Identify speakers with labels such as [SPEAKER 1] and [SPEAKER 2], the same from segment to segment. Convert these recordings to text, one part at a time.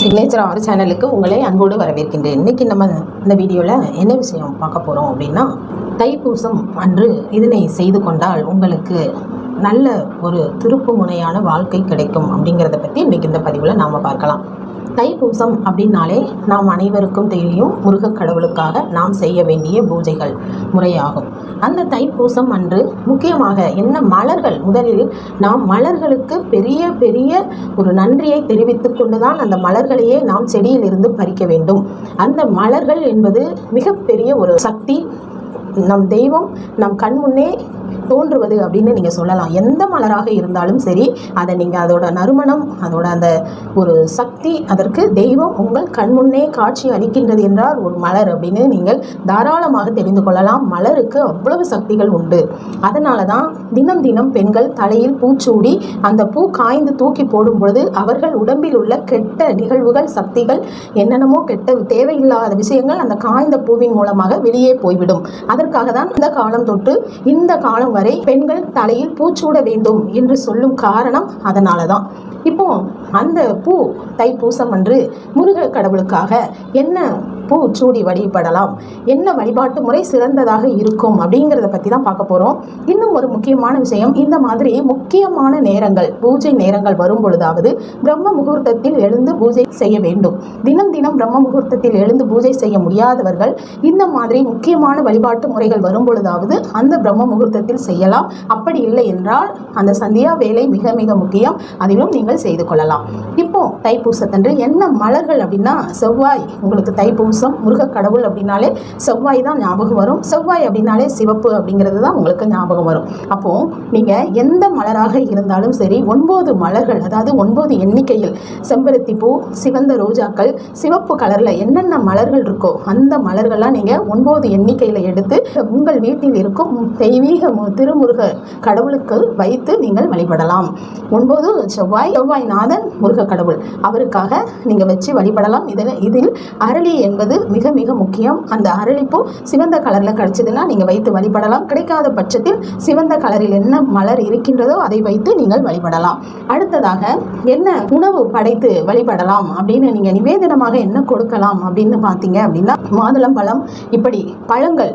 [SPEAKER 1] Signature ஆறு சேனலுக்கு உங்களை அன்போடு வரவேற்கின்றேன். இன்னைக்கு நம்ம இந்த வீடியோவில் என்ன விஷயம் பார்க்க போகிறோம் அப்படின்னா தைப்பூசம் அன்று இதனை செய்து கொண்டால் உங்களுக்கு நல்ல ஒரு திருப்பு முனையான வாழ்க்கை கிடைக்கும் அப்படிங்கிறத பற்றி இன்னைக்கு இந்த பதிவில் நாம் பார்க்கலாம். தைப்பூசம் அப்படின்னாலே நாம் அனைவருக்கும் தெரியும் முருகக் கடவுளுக்காக நாம் செய்ய வேண்டிய பூஜைகள் முறையாகும். அந்த தைப்பூசம் அன்று முக்கியமாக என்ன மலர்கள்? முதலில் நாம் மலர்களுக்கு பெரிய பெரிய ஒரு நன்றியை தெரிவித்துக் கொண்டுதான் அந்த மலர்களையே நாம் செடியிலிருந்து பறிக்க வேண்டும். அந்த மலர்கள் என்பது மிகப்பெரிய ஒரு சக்தி நம் தெய்வம் நம் கண் முன்னே தோன்றுவது அப்படின்னு நீங்கள் சொல்லலாம். எந்த மலராக இருந்தாலும் சரி அதை நீங்கள் அதோட நறுமணம் அதோட அந்த ஒரு சக்தி அதற்கு தெய்வம் உங்கள் கண் முன்னே காட்சி அளிக்கின்றது என்றால் ஒரு மலர் அப்படின்னு நீங்கள் தாராளமாக தெரிந்து கொள்ளலாம். மலருக்கு அவ்வளவு சக்திகள் உண்டு. அதனால தான் தினம் தினம் பெண்கள் தலையில் பூச்சூடி அந்த பூ காய்ந்து தூக்கி போடும் பொழுது அவர்கள் உடம்பில் உள்ள கெட்ட நிகழ்வுகள் சக்திகள் என்னென்னமோ கெட்ட தேவையில்லாத விஷயங்கள் அந்த காய்ந்த பூவின் மூலமாக வெளியே போய்விடும். அதற்காக தான் இந்த காலம் தொட்டு இந்த காலம் வரை பெண்கள் தலையில் பூச்சூட வேண்டும் என்று சொல்லும் காரணம் அதனால தான் இப்போ அந்த பூ தைப்பூசம் அன்று முருக கடவுளுக்காக என்ன பூ சூடி வழிபடலாம். என்ன வழிபாட்டு முறை சிறந்ததாக இருக்கும் அப்படிங்கிறத பற்றி தான் பார்க்க போகிறோம் இன்னும் ஒரு முக்கியமான விஷயம் இந்த மாதிரி முக்கியமான நேரங்கள் பூஜை நேரங்கள் வரும் பொழுதாவது பிரம்ம முகூர்த்தத்தில் எழுந்து பூஜை செய்ய வேண்டும். தினம் தினம் பிரம்ம முகூர்த்தத்தில் எழுந்து பூஜை செய்ய முடியாதவர்கள் இந்த மாதிரி முக்கியமான வழிபாட்டு முறைகள் வரும் பொழுதாவது அந்த பிரம்ம முகூர்த்தத்தில் செய்யலாம். அப்படி இல்லை என்றால் அந்த சந்தியா வேலை மிக மிக முக்கியம். அதிலும் நீங்கள் செய்து கொள்ளலாம். இப்போ தைப்பூசத்தன்று என்ன மலர்கள் அப்படின்னா செவ்வாய் உங்களுக்கு தைப்பூசம் முருக கடவுள் அப்படின்னாலே செவ்வாய் தான் ஞாபகம் வரும். செவ்வாய் அப்படின்னாலே சிவப்பு அப்படிங்கிறது தான் உங்களுக்கு ஞாபகம் வரும். அப்போ நீங்க எந்த மலராக இருந்தாலும் சரி ஒன்பது மலர்கள் அதாவது ஒன்பது எண்ணிக்கையில் செம்பருத்தி பூ சிவந்த ரோஜாக்கள் சிவப்பு கலர்ல என்னென்ன மலர்கள் இருக்கோ அந்த மலர்கள்லாம் நீங்க ஒன்பது எண்ணிக்கையில் எடுத்து உங்கள் வீட்டில் இருக்கும் தெய்வீக மு- திருமுருக கடவுளுக்கு வைத்து நீங்கள் வழிபடலாம். ஒன்பது செவ்வாய் செவ்வாய் நாதன் முருக கடவுள் அவருக்காக நீங்க வச்சு வழிபடலாம். இதில் இதில் அரளி என்பது மிக மிக முக்கியம். அந்த அரளிப்பூ சிவந்த கலர்ல கிடைச்சதுன்னா நீங்க வைத்து வழிபடலாம். கிடைக்காத பட்சத்தில் சிவந்த கலரில் என்ன மலர் இருக்கின்றதோ அதை வைத்து நீங்கள் வழிபடலாம். அடுத்ததாக என்ன உணவு படைத்து வழிபடலாம் அப்படின்னு நீங்க நிவேதனமாக என்ன கொடுக்கலாம் அப்படின்னு பார்த்தீங்க அப்படின்னா மாதுளம்பழம் இப்படி பழங்கள்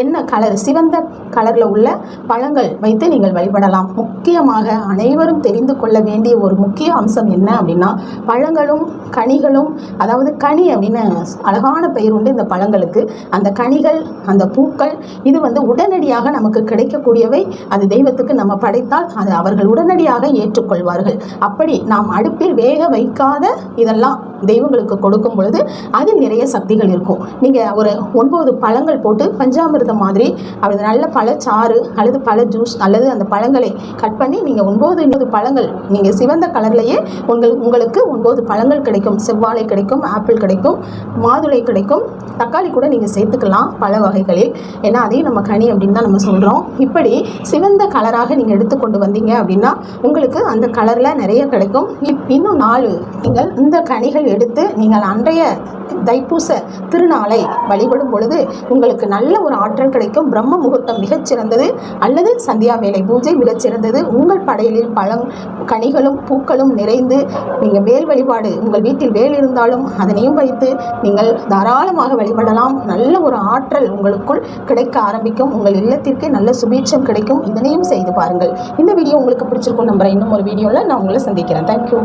[SPEAKER 1] என்ன கலர்? சிவந்த கலரில் உள்ள பழங்கள் வைத்து நீங்கள் வழிபடலாம். முக்கியமாக அனைவரும் தெரிந்து கொள்ள வேண்டிய ஒரு முக்கிய அம்சம் என்ன அப்படின்னா பழங்களும் கனிகளும் அதாவது கனி அப்படின்னு அழகான பெயர் உண்டு இந்த பழங்களுக்கு. அந்த கனிகள் அந்த பூக்கள் இது வந்து உடனடியாக நமக்கு கிடைக்கக்கூடியவை. அது தெய்வத்துக்கு நம்ம படைத்தால் அது அவர்கள் உடனடியாக ஏற்றுக்கொள்வார்கள். அப்படி நாம் அடுப்பில் வேக வைக்காத இதெல்லாம் தெய்வங்களுக்கு கொடுக்கும் பொழுது அதில் நிறைய சக்திகள் இருக்கும். நீங்கள் ஒரு ஒன்பது பழங்கள் போட்டு பஞ்சாமிர்தம் மாதிரி அது நல்ல பழச்சாறு அல்லது பழ ஜூஸ் அல்லது அந்த பழங்களை கட் பண்ணி நீங்கள் ஒன்பது ஒன்பது பழங்கள் நீங்கள் சிவந்த கலர்லேயே உங்கள் உங்களுக்கு ஒன்பது பழங்கள் கிடைக்கும். செவ்வாழை கிடைக்கும் ஆப்பிள் கிடைக்கும் மாதுளை கிடைக்கும். தக்காளி கூட நீங்கள் சேர்த்துக்கலாம் பல வகைகளில். ஏன்னா அதையும் நம்ம கனி அப்படின்னு தான் நம்ம சொல்கிறோம் இப்படி சிவந்த கலராக நீங்கள் எடுத்துக்கொண்டு வந்தீங்க அப்படின்னா உங்களுக்கு அந்த கலரில் நிறைய கிடைக்கும். இப் இன்னும் நாலு நீங்கள் இந்த கனிகள் எடுத்து நீங்கள் அன்றைய தைப்பூச திருநாளை வழிபடும் பொழுது உங்களுக்கு நல்ல ஒரு ஆற்றல் கிடைக்கும். பிரம்ம முகூர்த்தம் மிகச்சிறந்தது அல்லது சந்தியா வேலை பூஜை மிகச்சிறந்தது உங்கள் படையலில் பழம் கனிகளும் பூக்களும் நிறைந்து நீங்கள் வேல் வழிபாடு உங்கள் வீட்டில் வேல் இருந்தாலும் அதனையும் வைத்து நீங்கள் தாராளமாக வழிபடலாம். நல்ல ஒரு ஆற்றல் உங்களுக்குள் கிடைக்க ஆரம்பிக்கும். உங்கள் இல்லத்திற்கே நல்ல சுபீட்சம் கிடைக்கும். இதனையும் செய்து பாருங்கள். இந்த வீடியோ உங்களுக்கு பிடிச்சிருக்கும் நம்புகிறேன் இன்னும் ஒரு வீடியோவில் நான் உங்களை சந்திக்கிறேன். தேங்க்யூ